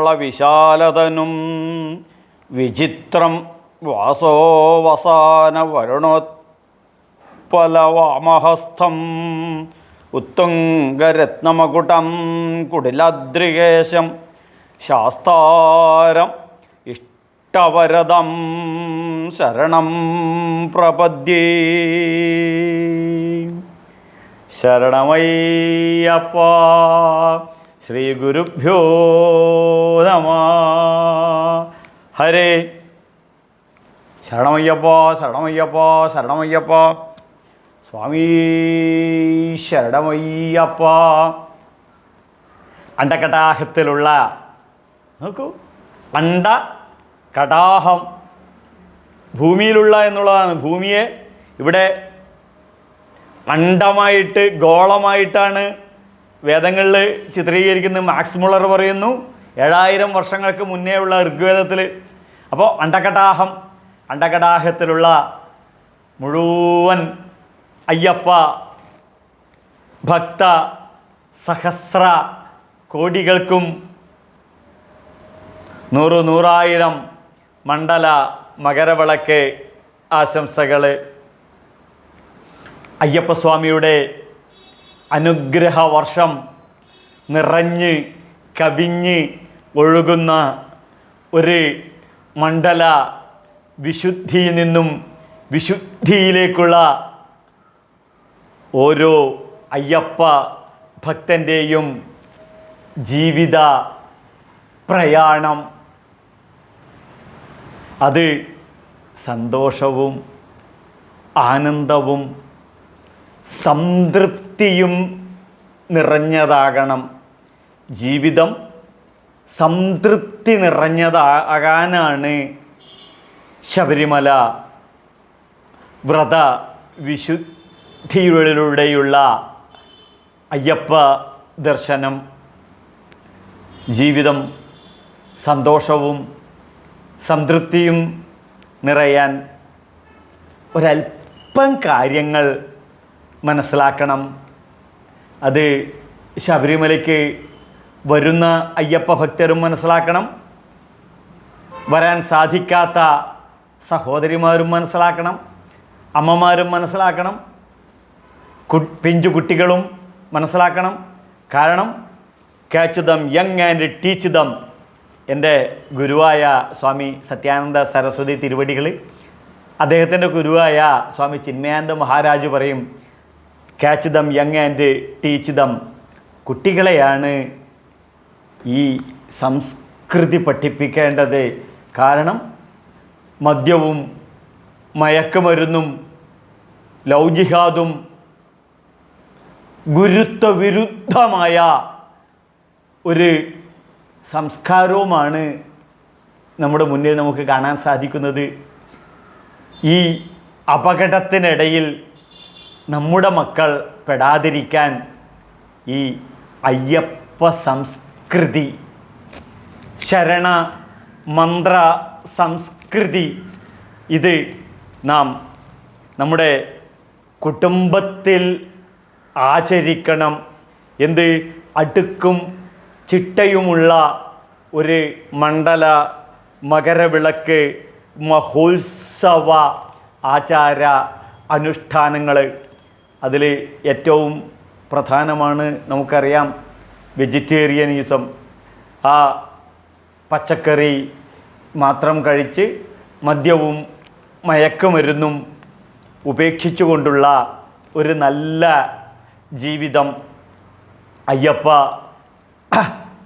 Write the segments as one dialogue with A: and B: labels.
A: അശ്യാമകോമളവിശാലതനും വിചിത്രം വാസോവസാന വരുണോത്പലവാമഹസ്ഥം ഉത്തുംഗരത്നമകുടം കുടിലദ്രികേശം ശാസ്താരം ഇഷ്ടവരദം ശരണം പ്രപദ്യേ. ശരണമയ്യപ്പ ശ്രീ ഗുരുഭ്യോ നമ. ഹരേ. ശരണമയ്യപ്പ ശരണമയ്യപ്പ ശരണമയ്യപ്പ. സ്വാമി ശരണമയ്യപ്പ. അണ്ടകടാഹത്തിലുള്ള നോക്കൂ അണ്ട കടാഹം. ഭൂമിയിലുള്ള എന്നുള്ളതാണ്. ഭൂമിയെ ഇവിടെ അണ്ടമായിട്ട് ഗോളമായിട്ടാണ് വേദങ്ങളിൽ ചിത്രീകരിക്കുന്നത്. മാക്സ് മുളർ പറയുന്നു ഏഴായിരം വർഷങ്ങൾക്ക് മുന്നേ ഉള്ള ഋഗ്വേദത്തിൽ. അപ്പോൾ അണ്ടകടാഹം അണ്ടകടാഹത്തിലുള്ള മുഴുവൻ അയ്യപ്പ ഭക്ത സഹസ്ര കോടികൾക്കും നൂറ് നൂറായിരം മണ്ഡല മകരവിളക്ക് ആശംസകൾ അയ്യപ്പസ്വാമിയുടെ അനുഗ്രഹ വർഷം നിറഞ്ഞ് കവിഞ്ഞ് ഒഴുകുന്ന ഒരു മണ്ഡല വിശുദ്ധിയിൽ നിന്നും വിശുദ്ധിയിലേക്കുള്ള ഓരോ അയ്യപ്പ ഭക്തന്റെയും ജീവിത പ്രയാണം അത് സന്തോഷവും ആനന്ദവും സംതൃപ്തിയും നിറഞ്ഞതാകണം. ജീവിതം സംതൃപ്തി നിറഞ്ഞതാകാനാണ് ശബരിമല വ്രത വിശുദ്ധികളിലൂടെയുള്ള അയ്യപ്പ ദർശനം. ജീവിതം സന്തോഷവും സംതൃപ്തിയും നിറയാൻ ഒരല്പം കാര്യങ്ങൾ മനസ്സിലാക്കണം. അത് ശബരിമലയ്ക്ക് വരുന്ന അയ്യപ്പ ഭക്തരും മനസ്സിലാക്കണം. വരാൻ സാധിക്കാത്ത സഹോദരിമാരും മനസ്സിലാക്കണം. അമ്മമാരും മനസ്സിലാക്കണം. കു പിഞ്ചു കുട്ടികളും മനസ്സിലാക്കണം. കാരണം catch them young and teach them എന്റെ ഗുരുവായ സ്വാമി സത്യാനന്ദ സരസ്വതി തിരുവടികൾ അദ്ദേഹത്തിന്റെ ഗുരുവായ സ്വാമി ചിന്മയാനന്ദ മഹാരാജ് പറയും catch them young and teach them കുട്ടികളെയാണ് ഈ സംസ്കൃതി പഠിപ്പിക്കേണ്ടത്. കാരണം മദ്യവും മയക്കുമരുന്നും ലൗജിഹാദും ഗുരുത്വവിരുദ്ധമായ ഒരു സംസ്കാരവുമാണ് നമ്മുടെ മുന്നിൽ നമുക്ക് കാണാൻ സാധിക്കുന്നത്. ഈ അപകടത്തിനിടയിൽ നമ്മുടെ മക്കൾ പെടാതിരിക്കാൻ ഈ അയ്യപ്പ സംസ്കൃതി ശരണ മന്ത്ര സംസ്കൃതി ഇത് നാം നമ്മുടെ കുടുംബത്തിൽ ആചരിക്കണം. എന്ത്? അടുക്കും ചിട്ടയുമുള്ള ഒരു മണ്ഡല മകരവിളക്ക് മഹോത്സവ ആചാര അനുഷ്ഠാനങ്ങൾ അതിൽ ഏറ്റവും പ്രധാനമാണ് നമുക്കറിയാം വെജിറ്റേറിയനിസം. ആ പച്ചക്കറി മാത്രം കഴിച്ച് മദ്യവും മയക്കുമരുന്നും ഉപേക്ഷിച്ചുകൊണ്ടുള്ള ഒരു നല്ല ജീവിതം അയ്യപ്പ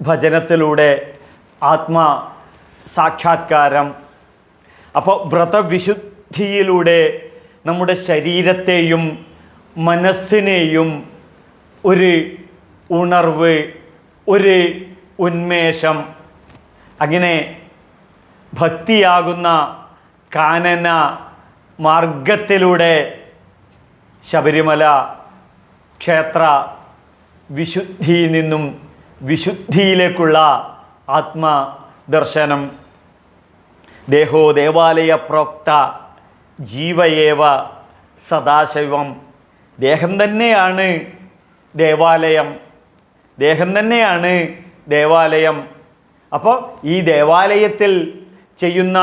A: ഭജനത്തിലൂടെ ആത്മ സാക്ഷാത്കാരം അപ്പോൾ വ്രതവിശുദ്ധിയിലൂടെ നമ്മുടെ ശരീരത്തെയും മനസ്സിനെയും ഒരു ഉണർവ് ഒരു ഉന്മേഷം അങ്ങനെ ഭക്തിയാകുന്ന കാനന മാർഗത്തിലൂടെ ശബരിമല ക്ഷേത്ര വിശുദ്ധിയിൽ നിന്നും വിശുദ്ധിയിലേക്കുള്ള ആത്മദർശനം. ദേഹോ ദേവാലയ പ്രോക്ത ജീവയേവ സദാശൈവം. ദേഹം തന്നെയാണ് ദേവാലയം. ദേഹം തന്നെയാണ് ദേവാലയം. അപ്പോൾ ഈ ദേവാലയത്തിൽ ചെയ്യുന്ന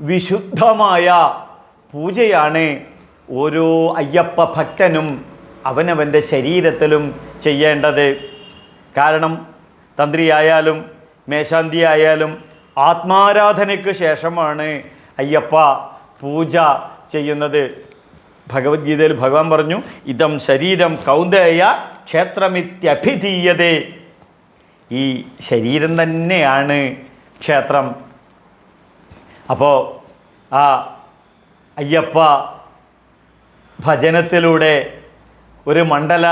A: വിശുദ്ധമായ പൂജയാണ് ഓരോ അയ്യപ്പ ഭക്തനും അവനവന്റെ ശരീരത്തിലും ചെയ്യേണ്ടത്. കാരണം തന്ത്രിയായാലും മേശാന്തി ആയാലും ആത്മാരാധനയ്ക്ക് ശേഷമാണ് അയ്യപ്പ പൂജ ചെയ്യുന്നത്. ഭഗവത്ഗീതയിൽ ഭഗവാൻ പറഞ്ഞു ഇതം ശരീരം കൗന്ദയ ക്ഷേത്രമിത്യഭിധീയതേ. ഈ ശരീരം തന്നെയാണ് ക്ഷേത്രം. അപ്പോൾ ആ അയ്യപ്പ ഭജനത്തിലൂടെ ഒരു മണ്ഡല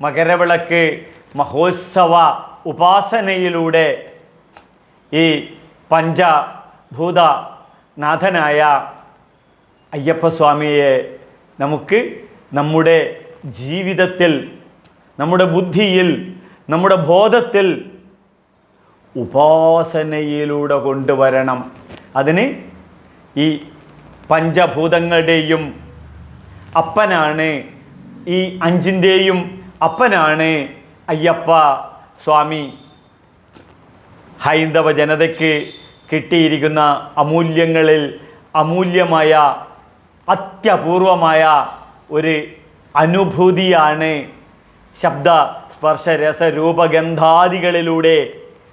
A: മകരവിളക്ക് മഹോത്സവ ഉപാസനയിലൂടെ ഈ പഞ്ചഭൂത നാഥനായ അയ്യപ്പസ്വാമിയെ നമുക്ക് നമ്മുടെ ജീവിതത്തിൽ നമ്മുടെ ബുദ്ധിയിൽ നമ്മുടെ ബോധത്തിൽ ഉപാസനയിലൂടെ കൊണ്ടുവരണം. അതിന് ഈ പഞ്ചഭൂതങ്ങളുടെയും അപ്പനാണ് ഈ അഞ്ചിന്റെയും അപ്പനാണ് അയ്യപ്പ. സ്വാമി ഹൈന്ദവ ജനതയ്ക്ക് കിട്ടിയിരിക്കുന്ന അമൂല്യങ്ങളിൽ അമൂല്യമായ അത്യപൂർവമായ ഒരു അനുഭൂതിയാണ് ശബ്ദ സ്പർശ രസരൂപഗന്ധാദികളിലൂടെ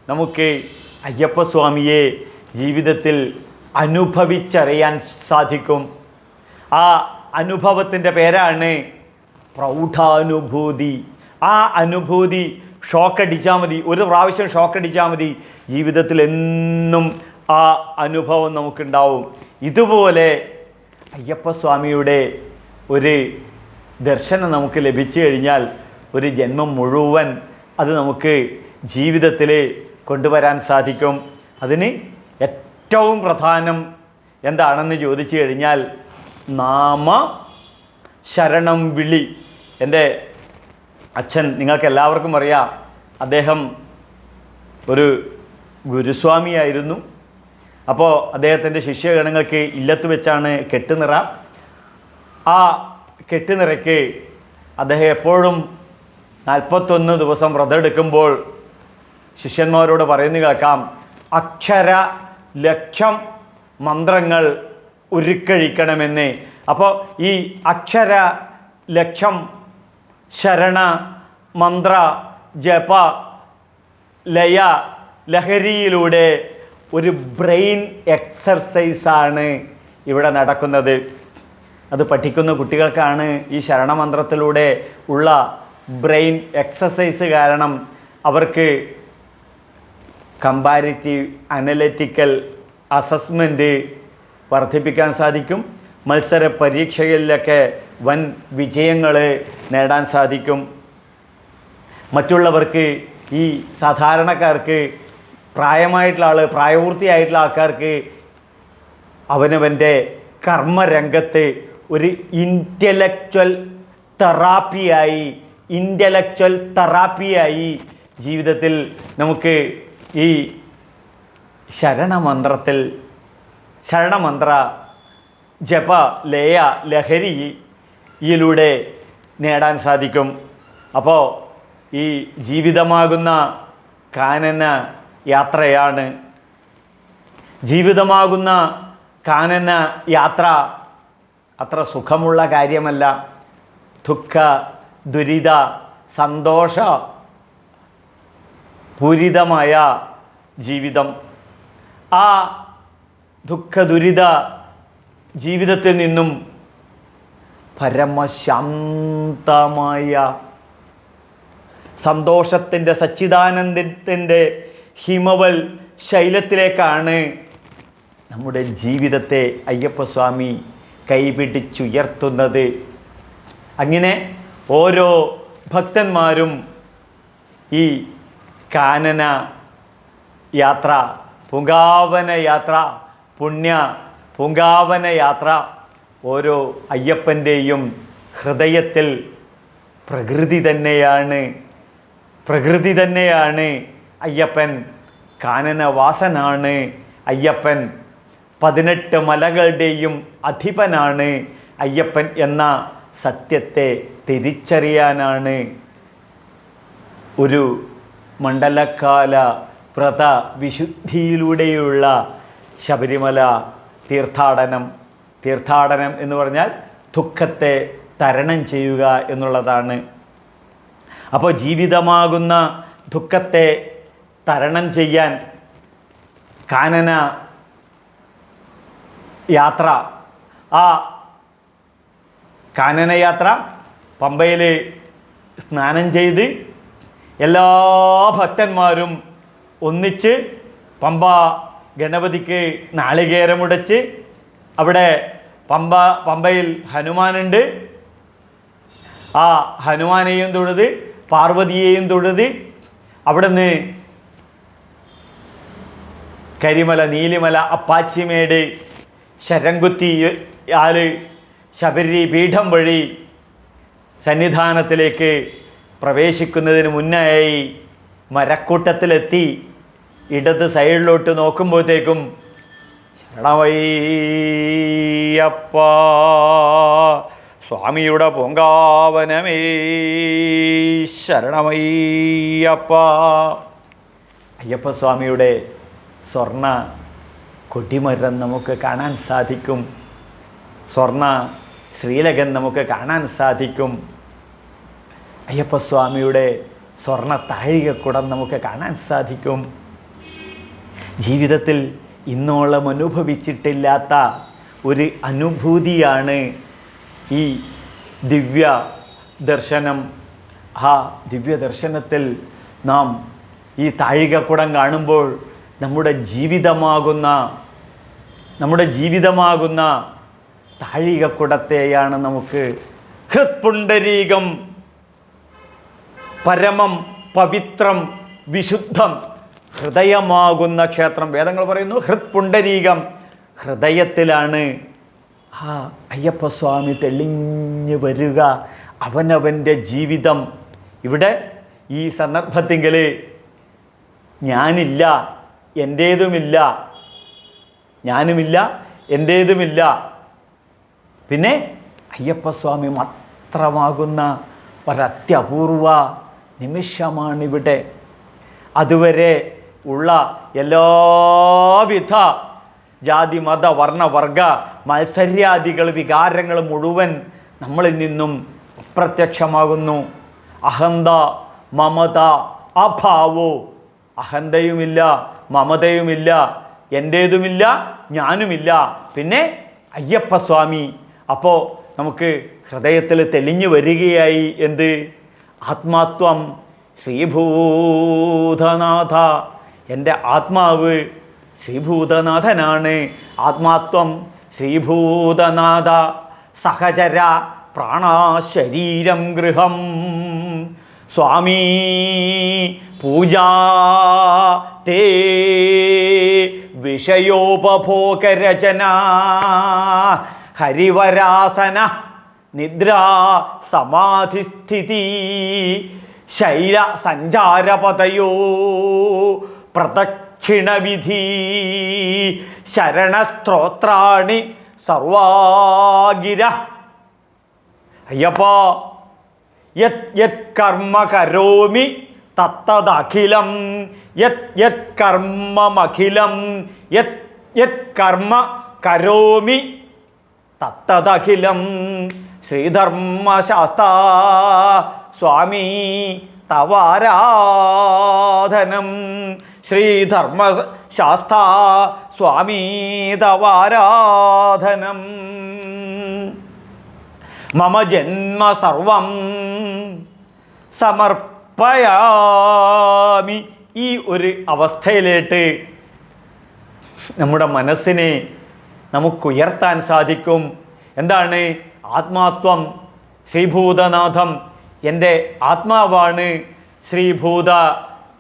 A: നമുക്ക് അയ്യപ്പസ്വാമിയെ ജീവിതത്തിൽ അനുഭവിച്ചറിയാൻ സാധിക്കും. ആ അനുഭവത്തിന്റെ പേരാണ് പ്രൗഢാനുഭൂതി. ആ അനുഭൂതി ഷോക്കടിച്ചാൽ മതി. ഒരു പ്രാവശ്യം ഷോക്കടിച്ചാൽ മതി. ജീവിതത്തിൽ എന്നും ആ അനുഭവം നമുക്കുണ്ടാവും. ഇതുപോലെ അയ്യപ്പസ്വാമിയുടെ ഒരു ദർശനം നമുക്ക് ലഭിച്ചു കഴിഞ്ഞാൽ ഒരു ജന്മം മുഴുവൻ അത് നമുക്ക് ജീവിതത്തിൽ കൊണ്ടുവരാൻ സാധിക്കും. അതിന് ഏറ്റവും പ്രധാനം എന്താണെന്ന് ചോദിച്ചു കഴിഞ്ഞാൽ നാമ ശരണം വിളി. എന്റെ അച്ഛൻ നിങ്ങൾക്ക് എല്ലാവർക്കും അറിയാം അദ്ദേഹം ഒരു ഗുരുസ്വാമിയായിരുന്നു. അപ്പോൾ അദ്ദേഹത്തിന്റെ ശിഷ്യഗണങ്ങൾക്ക് ഇല്ലത്ത് വെച്ചാണ് കെട്ടുനിറ. ആ കെട്ടുനിറയ്ക്ക് അദ്ദേഹം എപ്പോഴും നാൽപ്പത്തൊന്ന് ദിവസം വ്രതം എടുക്കുമ്പോൾ ശിഷ്യന്മാരോട് പറയുന്നു കേൾക്കാം അക്ഷര ലക്ഷം മന്ത്രങ്ങൾ ഉരുക്കഴിക്കണമെന്ന് അപ്പോൾ ഈ അക്ഷര ലക്ഷം ശരണ മന്ത്ര ജപ ലയ ലഹരിയിലൂടെ ഒരു ബ്രെയിൻ എക്സർസൈസാണ് ഇവിടെ നടക്കുന്നത്. അത് പഠിക്കുന്ന കുട്ടികൾക്കാണ് ഈ ശരണമന്ത്രത്തിലൂടെ ഉള്ള ബ്രെയിൻ എക്സസൈസ് കാരണം അവർക്ക് കമ്പാരിറ്റീവ് അനലറ്റിക്കൽ അസസ്മെന്റ് വർദ്ധിപ്പിക്കാൻ സാധിക്കും. മത്സര പരീക്ഷകളിലൊക്കെ വൻ വിജയങ്ങൾ നേടാൻ സാധിക്കും. മറ്റുള്ളവർക്ക് ഈ സാധാരണക്കാർക്ക് പ്രായമായിട്ടുള്ള ആൾ പ്രായപൂർത്തിയായിട്ടുള്ള ആൾക്കാർക്ക് അവനവന്റെ കർമ്മരംഗത്ത് ഒരു ഇന്റലക്ച്വൽ തെറാപ്പിയായി ഇന്റലക്ച്വൽ തെറാപ്പിയായി ജീവിതത്തിൽ നമുക്ക് ഈ ശരണമന്ത്രത്തിൽ ശരണമന്ത്ര ജപ ലയ ലഹരിയിലൂടെ നേടാൻ സാധിക്കും. അപ്പോൾ ഈ ജീവിതമാകുന്ന കാനന യാത്രയാണ് ജീവിതമാകുന്ന കാനന യാത്ര അത്ര സുഖമുള്ള കാര്യമല്ല. ദുഃഖ ദുരിത സന്തോഷ പൂരിതമായ ജീവിതം. ആ ദുഃഖ ദുരിത ജീവിതത്തിൽ നിന്നും പരമശാന്തമായ സന്തോഷത്തിന്റെ സച്ചിദാനന്ദത്തിന്റെ ഹിമവൽ ശൈലത്തിലേക്കാണ് നമ്മുടെ ജീവിതത്തെ അയ്യപ്പസ്വാമി കൈപിടിച്ചുയർത്തുന്നത്. അങ്ങനെ ഓരോ ഭക്തന്മാരും ഈ കാനന യാത്ര പുങ്കാവന യാത്ര പുണ്യ പുങ്കാവന യാത്ര ഓരോ അയ്യപ്പന്റെയും ഹൃദയത്തിൽ പ്രകൃതി തന്നെയാണ് പ്രകൃതി തന്നെയാണ് അയ്യപ്പൻ കാനനവാസനാണ് അയ്യപ്പൻ പതിനെട്ട് മലകളുടെയും അധിപനാണ് അയ്യപ്പൻ എന്ന സത്യത്തെ തിരിച്ചറിയാനാണ് ഒരു മണ്ഡലകാല വ്രത വിശുദ്ധിയിലൂടെയുള്ള ശബരിമല തീർത്ഥാടനം. തീർത്ഥാടനം എന്ന് പറഞ്ഞാൽ ദുഃഖത്തെ തരണം ചെയ്യുക എന്നുള്ളതാണ്. അപ്പോൾ ജീവിതമാകുന്ന ദുഃഖത്തെ തരണം ചെയ്യാൻ കാനന യാത്ര ആ കാനനയാത്ര പമ്പയിൽ സ്നാനം ചെയ്ത് എല്ലാ ഭക്തന്മാരും ഒന്നിച്ച് പമ്പ ഗണപതിക്ക് നാളികേരമുടച്ച് അവിടെ പമ്പ പമ്പയിൽ ഹനുമാനുണ്ട്. ആ ഹനുമാനെയും തൊഴുത് പാർവതിയെയും തൊഴുത് അവിടുന്ന് കരിമല നീലിമല അപ്പാച്ചിമേട് ശരംകുത്തി ആൽ ശബരി പീഠം വഴി സന്നിധാനത്തിലേക്ക് പ്രവേശിക്കുന്നതിന് മുന്നായി മരക്കൂട്ടത്തിലെത്തി ഇടത് സൈഡിലോട്ട് നോക്കുമ്പോഴത്തേക്കും ശരണമയ്യപ്പ സ്വാമിയുടെ പൊങ്കാവനമേ ശരണമയ്യപ്പ. അയ്യപ്പസ്വാമിയുടെ സ്വർണ കൊടിമരം നമുക്ക് കാണാൻ സാധിക്കും. സ്വർണ ശ്രീലകൻ നമുക്ക് കാണാൻ സാധിക്കും. അയ്യപ്പസ്വാമിയുടെ സ്വർണ താഴികക്കുടം നമുക്ക് കാണാൻ സാധിക്കും. ജീവിതത്തിൽ ഇന്നോളം അനുഭവിച്ചിട്ടില്ലാത്ത ഒരു അനുഭൂതിയാണ് ഈ ദിവ്യ ദർശനം. ആ ദിവ്യ ദർശനത്തിൽ നാം ഈ താഴികക്കുടം കാണുമ്പോൾ നമ്മുടെ ജീവിതമാകുന്ന നമ്മുടെ ജീവിതമാകുന്ന താഴികക്കുടത്തെയാണ് നമുക്ക് ഹൃത്പുണ്ടരീകം പരമം പവിത്രം വിശുദ്ധം ഹൃദയമാകുന്ന ക്ഷേത്രം. വേദങ്ങൾ പറയുന്നു ഹൃത്പുണ്ടരീകം ഹൃദയത്തിലാണ്. ആ അയ്യപ്പസ്വാമി തെളിഞ്ഞു വരിക. അവനവന്റെ ജീവിതം. ഇവിടെ ഈ സന്ദർഭത്തിങ്കിൽ ഞാനില്ല എന്റേതുമില്ല ഞാനുമില്ല എന്റേതുമില്ല പിന്നെ അയ്യപ്പസ്വാമി മാത്രമാകുന്ന ഒരത്യപൂർവ നിമിഷമാണിവിടെ. അതുവരെ ഉള്ള എല്ലാവിധ ജാതി മത വർണവർഗ മത്സര്യാദികൾ വികാരങ്ങൾ മുഴുവൻ നമ്മളിൽ നിന്നും അപ്രത്യക്ഷമാകുന്നു. അഹന്ത മമത അഭാവോ. അഹന്തയുമില്ല മമതയുമില്ല എന്റേതുമില്ല ഞാനുമില്ല. പിന്നെ അയ്യപ്പസ്വാമി അപ്പോൾ നമുക്ക് ഹൃദയത്തിൽ തെളിഞ്ഞു വരികയായി എന്ത്? ആത്മാത്വം ശ്രീഭൂതനാഥ. എന്റെ ആത്മാവ് ശ്രീഭൂതനാഥനാണ്. ആത്മാത്വം ശ്രീഭൂതനാഥ. സഹചര പ്രാണശരീരം ഗൃഹം. സ്വാമി പൂജാ തേ വിഷയോപഭോഗരചന. ഹരിവരാസന നിദ്രാ സമാധിസ്ഥിതി ശൈല സഞ്ചാരപതയോ പ്രദക്ഷിണവിധി. ശരണസ്ത്രോത്രാണി സർവാഗിര. അയ്യപ്പോ യത് യത് കർമ്മ കരോമി തത്തദഖിലം. യത് യത് കർമ്മമഖിലം യത് യത് കർമ്മ കരോമി തത്തദഖിലം. ശ്രീധർമ്മശാസ്ത സ്വാമി തവാരാധനം. ശ്രീധർമ്മ ശാസ്ത സ്വാമീതവാരാധനം മമ ജന്മ സർവം സമർപ്പയാമി ഈ ഒരു അവസ്ഥയിലേട്ട് നമ്മുടെ മനസ്സിനെ നമുക്കുയർത്താൻ സാധിക്കും. എന്താണ്? ആത്മാത്വം ശ്രീഭൂതനാഥം എന്റെ ആത്മാവാണ്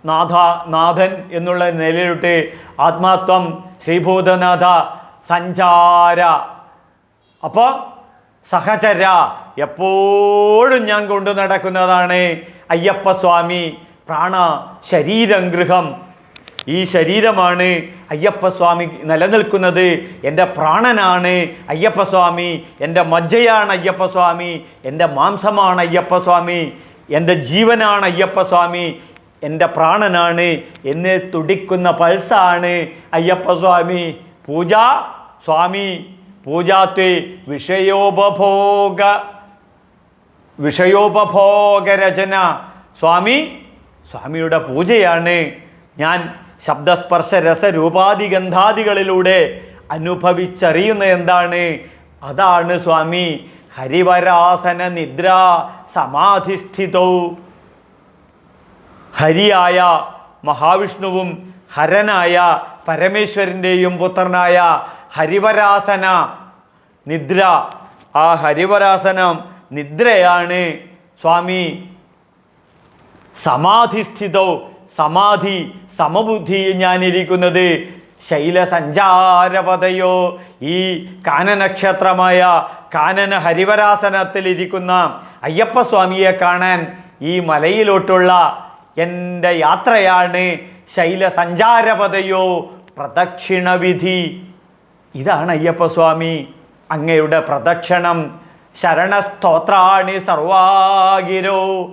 A: ശ്രീഭൂതനാഥ നാഥൻ എന്നുള്ള നിലയിലൊട്ട് ആത്മാത്വം ശ്രീഭൂതനാഥ സഞ്ചാര. അപ്പോൾ സഹചര എപ്പോഴും ഞാൻ കൊണ്ടു നടക്കുന്നതാണ് അയ്യപ്പസ്വാമി പ്രാണ ശരീരം ഗൃഹം. ഈ ശരീരമാണ് അയ്യപ്പസ്വാമി നിലനിൽക്കുന്നത്. എന്റെ പ്രാണനാണ് അയ്യപ്പസ്വാമി എന്റെ മജ്ജയാണ് അയ്യപ്പസ്വാമി എന്റെ മാംസമാണ് അയ്യപ്പസ്വാമി എന്റെ ജീവനാണ് അയ്യപ്പസ്വാമി എന്റെ പ്രാണനാണ് എന്നെ തുടിക്കുന്ന പൾസാണ്. അയ്യപ്പ സ്വാമി പൂജ സ്വാമി പൂജാത്വേ വിഷയോപഭോഗ വിഷയോപഭോഗരചന. സ്വാമി സ്വാമിയുടെ പൂജയാണ്. ഞാൻ ശബ്ദസ്പർശ രസരൂപാദി ഗന്ധാദികളിലൂടെ അനുഭവിച്ചറിയുന്ന എന്താണ്? അതാണ് സ്വാമി ഹരിവരാസന നിദ്ര സമാധിസ്ഥിതൗ ഹരിയായ മഹാവിഷ്ണുവും ഹരനായ പരമേശ്വരന്റെയും പുത്രനായ ഹരിവരാസന നിദ്ര. ആ ഹരിവരാസനം നിദ്രയാണ് സ്വാമി സമാധിസ്ഥിതോ സമാധി സമബുദ്ധിയിൽ ഞാനിരിക്കുന്നത്. ശൈലസഞ്ചാരപതയോ ഈ കാനനക്ഷത്രമായ കാനന ഹരിവരാസനത്തിലിരിക്കുന്ന അയ്യപ്പസ്വാമിയെ കാണാൻ ഈ മലയിലോട്ടുള്ള എന്റെ യാത്രയാണ് ശൈലസഞ്ചാരപതയോ പ്രദക്ഷിണവിധി. ഇതാണ് അയ്യപ്പസ്വാമി അങ്ങയുടെ പ്രദക്ഷിണം. ശരണസ്തോത്രാണി സർവാഗിരോ.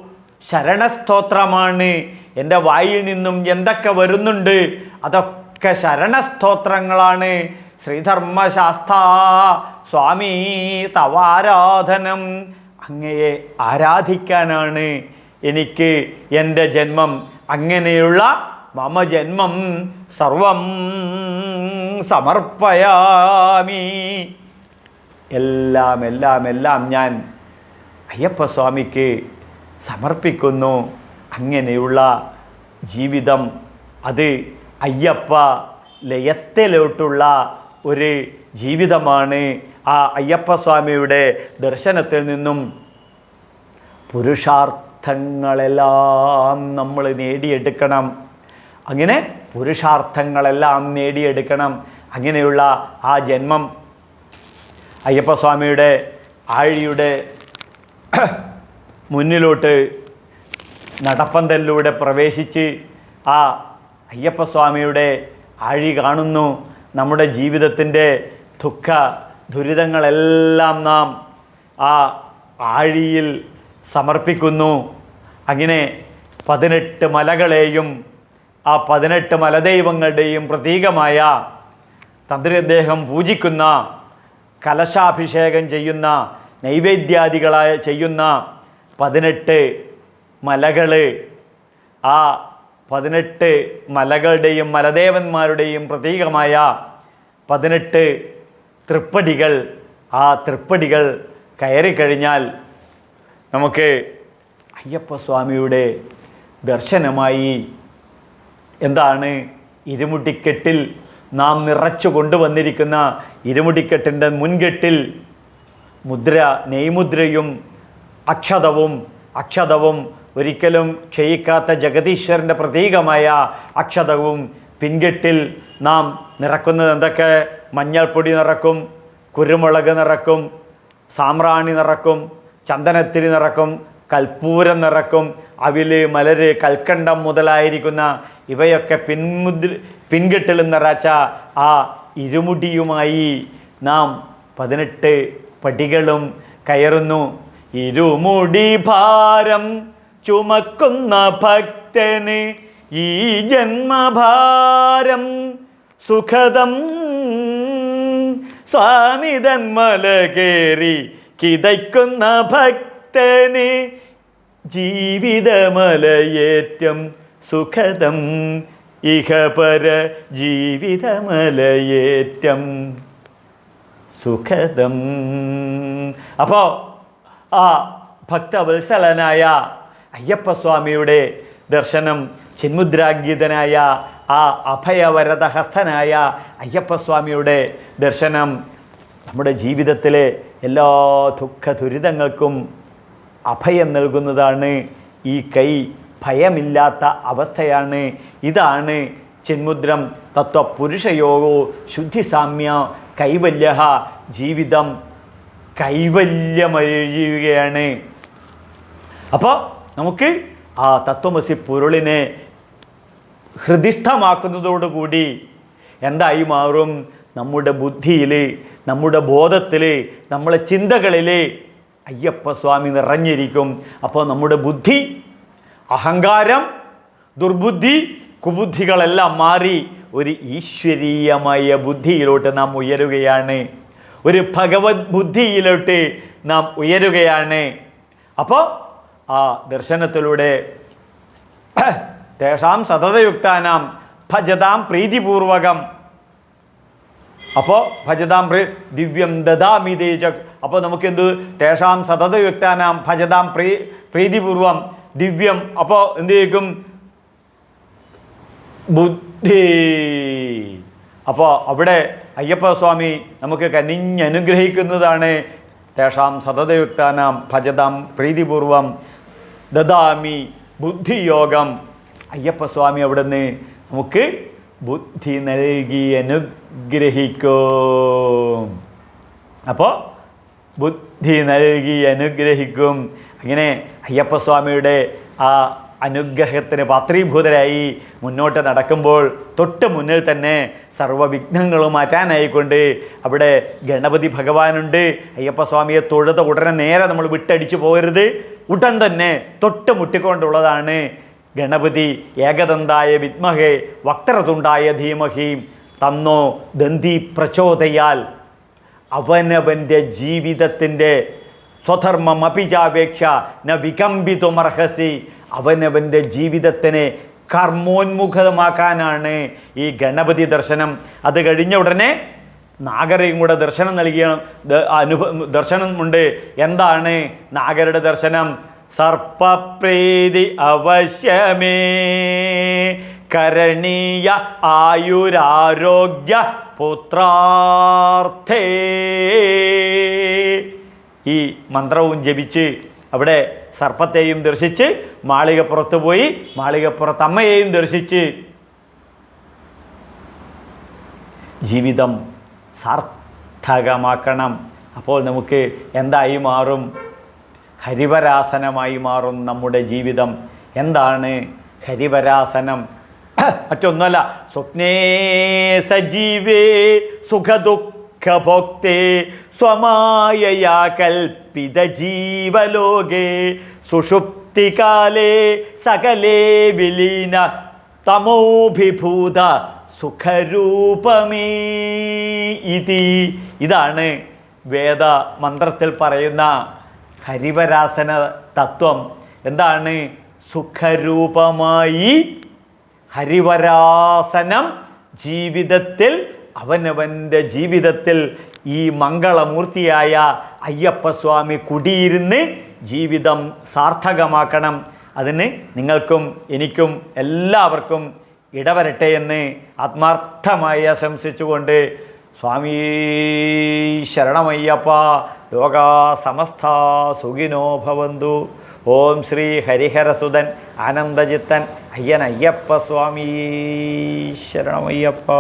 A: ശരണസ്തോത്രമാണ്. എന്റെ വായിൽ നിന്നും എന്തൊക്കെ വരുന്നുണ്ട്? അതൊക്കെ ശരണസ്തോത്രങ്ങളാണ്. ശ്രീധർമ്മശാസ്ത്ര സ്വാമി തവാരാധനം. അങ്ങയെ ആരാധിക്കാനാണ്? എനിക്ക് എന്റെ ജന്മം അങ്ങനെയുള്ള മമ ജന്മം സർവം സമർപ്പയാമി. എല്ലാം എല്ലാം എല്ലാം ഞാൻ അയ്യപ്പസ്വാമിക്ക് സമർപ്പിക്കുന്നു. അങ്ങനെയുള്ള ജീവിതം അത് അയ്യപ്പ ലയത്തിലോട്ടുള്ള ഒരു ജീവിതമാണ് ആ അയ്യപ്പസ്വാമിയുടെ ദർശനത്തിൽ നിന്നും പുരുഷാർത്ഥങ്ങളെല്ലാം നമ്മൾ നേടിയെടുക്കണം. അങ്ങനെ പുരുഷാർത്ഥങ്ങളെല്ലാം നേടിയെടുക്കണം. അങ്ങനെയുള്ള ആ ജന്മം അയ്യപ്പസ്വാമിയുടെ ആഴിയുടെ മുന്നിലോട്ട് നടപ്പന്തലിലൂടെ പ്രവേശിച്ച് ആ അയ്യപ്പസ്വാമിയുടെ ആഴി കാണുന്നു. നമ്മുടെ ജീവിതത്തിന്റെ ദുഃഖ ദുരിതങ്ങളെല്ലാം നാം ആ ആഴിയിൽ സമർപ്പിക്കുന്നു. അങ്ങനെ പതിനെട്ട് മലകളെയും ആ പതിനെട്ട് മലദൈവങ്ങളുടെയും പ്രതീകമായ തന്ത്രി അദ്ദേഹം പൂജിക്കുന്ന കലശാഭിഷേകം ചെയ്യുന്ന നൈവേദ്യാദികളായ ചെയ്യുന്ന പതിനെട്ട് മലകൾ ആ പതിനെട്ട് മലകളുടെയും മലദേവന്മാരുടെയും പ്രതീകമായ പതിനെട്ട് തൃപ്പടികൾ ആ തൃപ്പടികൾ കയറിക്കഴിഞ്ഞാൽ നമുക്ക് അയ്യപ്പസ്വാമിയുടെ ദർശനമായി എന്താണ് ഇരുമുടിക്കെട്ടിൽ നാം നിറച്ചു കൊണ്ടുവന്നിരിക്കുന്ന ഇരുമുടിക്കെട്ടിന്റെ മുൻകെട്ടിൽ മുദ്ര നെയ്മുദ്രയും അക്ഷതവും അക്ഷതവും ഒരിക്കലും ക്ഷയിക്കാത്ത ജഗതീശ്വരന്റെ പ്രതീകമായ അക്ഷതവും പിൻകെട്ടിൽ നാം നിറക്കുന്നത് എന്തൊക്കെ? മഞ്ഞൾപ്പൊടി നിറക്കും കുരുമുളക് നിറക്കും സാമ്രാണി നിറക്കും ചന്ദനത്തിരി നിറക്കും കൽപ്പൂരം നിറക്കും. അവിൽ മലര് കൽക്കണ്ടം മുതലായിരിക്കുന്ന ഇവയൊക്കെ പിൻമുദ്ര പിൻകെട്ടിൽ നിറച്ച ആ ഇരുമുടിയുമായി നാം പതിനെട്ട് പടികളും കയറുന്നു. ഇരുമുടി ഭാരം ചുമക്കുന്ന ഭക്തന് ഈ ജന്മഭാരം സുഖതം സ്വാമിതൻ മല കയറി കിതയ്ക്കുന്ന ഭക്തന് ജീവിതമലയേറ്റം സുഖദം. ഇഹപര ജീവിതമലയേറ്റം സുഖതം അപ്പോൾ ആ ഭക്തവത്സലനായ അയ്യപ്പസ്വാമിയുടെ ദർശനം ചിന്മുദ്രാഗീതനായ ആ അഭയവരദഹസ്തനായ അയ്യപ്പസ്വാമിയുടെ ദർശനം നമ്മുടെ ജീവിതത്തിലെ എല്ലാ ദുഃഖ ദുരിതങ്ങൾക്കും അഭയം നൽകുന്നതാണ് ഈ കൈ. ഭയമില്ലാത്ത അവസ്ഥയാണ്. ഇതാണ് ചിന്മുദ്രം തത്വപുരുഷയോഗോ ശുദ്ധിസാമ്യ കൈവല്യ ജീവിതം കൈവല്യമഴിയുകയാണ് അപ്പോൾ നമുക്ക് ആ തത്വമസി പൊരുളിനെ ഹൃദിഷ്ഠമാക്കുന്നതോടുകൂടി എന്തായി മാറും? നമ്മുടെ ബുദ്ധിയിൽ നമ്മുടെ ബോധത്തിൽ നമ്മളെ ചിന്തകളിൽ അയ്യപ്പസ്വാമി നിറഞ്ഞിരിക്കും. അപ്പോൾ നമ്മുടെ ബുദ്ധി അഹങ്കാരം ദുർബുദ്ധി കുബുദ്ധികളെല്ലാം മാറി ഒരു ഈശ്വരീയമായ ബുദ്ധിയിലോട്ട് നാം ഉയരുകയാണ്. ഒരു ഭഗവത് ബുദ്ധിയിലോട്ട് നാം ഉയരുകയാണ്. അപ്പോൾ ആ ദർശനത്തിലൂടെ തേഷാം സതതയുക്താനാം ഭജതാം പ്രീതിപൂർവകം അപ്പോൾ ഭജതാം ദിവ്യം ദദാമി തേജ. അപ്പോൾ നമുക്കെന്ത്? തേഷാം സതതയുക്താനാം ഭജതാം പ്രീ പ്രീതിപൂർവം ദിവ്യം. അപ്പോൾ എന്ത് ചെയ്യും ബുദ്ധി. അപ്പോൾ അവിടെ അയ്യപ്പസ്വാമി നമുക്ക് കനിഞ്ഞനുഗ്രഹിക്കുന്നതാണ് തേഷാം സതതയുക്താനാം ഭജതാം പ്രീതിപൂർവം ദദാമി ബുദ്ധിയോഗം. അയ്യപ്പസ്വാമി അവിടുന്ന് നമുക്ക് ബുദ്ധി നൽകി അനുഗ്രഹിക്കും. അപ്പോൾ ബുദ്ധി നൽകി അനുഗ്രഹിക്കും. അങ്ങനെ അയ്യപ്പസ്വാമിയുടെ ആ അനുഗ്രഹത്തിന് പാത്രീഭൂതരായി മുന്നോട്ട് നടക്കുമ്പോൾ തൊട്ട് മുന്നിൽ തന്നെ സർവവിഘ്നങ്ങളും മാറ്റാനായിക്കൊണ്ട് അവിടെ ഗണപതി ഭഗവാനുണ്ട്. അയ്യപ്പസ്വാമിയെ തൊഴുത ഉടനെ നേരെ നമ്മൾ വിട്ടടിച്ചു പോകരുത്. ഉടൻ തന്നെ തൊട്ട് മുട്ടിക്കൊണ്ടുള്ളതാണ് ഗണപതി ഏകദന്തായ വിദ്മഹേ വക്രതുണ്ടായ ധീമഹി തന്നോ ദന്തി പ്രചോദയാൽ അവനവന്റെ ജീവിതത്തിന്റെ സ്വധർമ്മം അപിചാപേക്ഷ ന വികമ്പിതുമർഹസി. അവനവന്റെ ജീവിതത്തിനെ കർമ്മോന്മുഖമാക്കാനാണ് ഈ ഗണപതി ദർശനം. അത് കഴിഞ്ഞ ഉടനെ നാഗരെയും കൂടെ ദർശനം നൽകിയ അനുഭവം അനുഭ ദർശനം ഉണ്ട്. എന്താണ് നാഗരുടെ ദർശനം? സർപ്പപ്രീതി അവശ്യമേ. കരണീയ ആയുരാരോഗ്യ പുത്രാർത്ഥേ. ഈ മന്ത്രവും ജപിച്ച് അവിടെ സർപ്പത്തെയും ദർശിച്ച് മാളികപ്പുറത്ത് പോയി മാളികപ്പുറത്ത് അമ്മയെയും ദർശിച്ച് ജീവിതം സാർത്ഥകമാക്കണം. അപ്പോൾ നമുക്ക് എന്തായി മാറും? ഹരിവരാസനമായി മാറും നമ്മുടെ ജീവിതം. എന്താണ് ഹരിവരാസനം? മറ്റൊന്നുമല്ല സ്വപ്നേ സജീവേ സുഖദുഃഖഭോക്തേ സ്വമായയാ കൽപ്പിത ജീവലോകേ സുഷുപ്തികാലേ സകലേ വിലീന തമോഭിഭൂത സുഖരൂപമേ ഇതി. ഇതാണ് വേദ മന്ത്രത്തിൽ പറയുന്ന ഹരിവരാസന തത്വം എന്താണ്? സുഖരൂപമായി ഹരിവരാസനം ജീവിതത്തിൽ അവനവന്റെ ജീവിതത്തിൽ ഈ മംഗളമൂർത്തിയായ അയ്യപ്പസ്വാമി കുടിയിരുന്ന് ജീവിതം സാർത്ഥകമാക്കണം. അതിന് നിങ്ങൾക്കും എനിക്കും എല്ലാവർക്കും ഇടവരട്ടെ എന്ന് ആത്മാർത്ഥമായി ആശംസിച്ചുകൊണ്ട് സ്വാമി ശരണമയ്യപ്പ ലോകാ സമസ്ത സുഖിനോ ഭവന്തു. ഓം ശ്രീ ഹരിഹരസുതൻ ആനന്ദജിത്തൻ അയ്യൻ അയ്യപ്പ സ്വാമീ ശരണമയ്യപ്പ.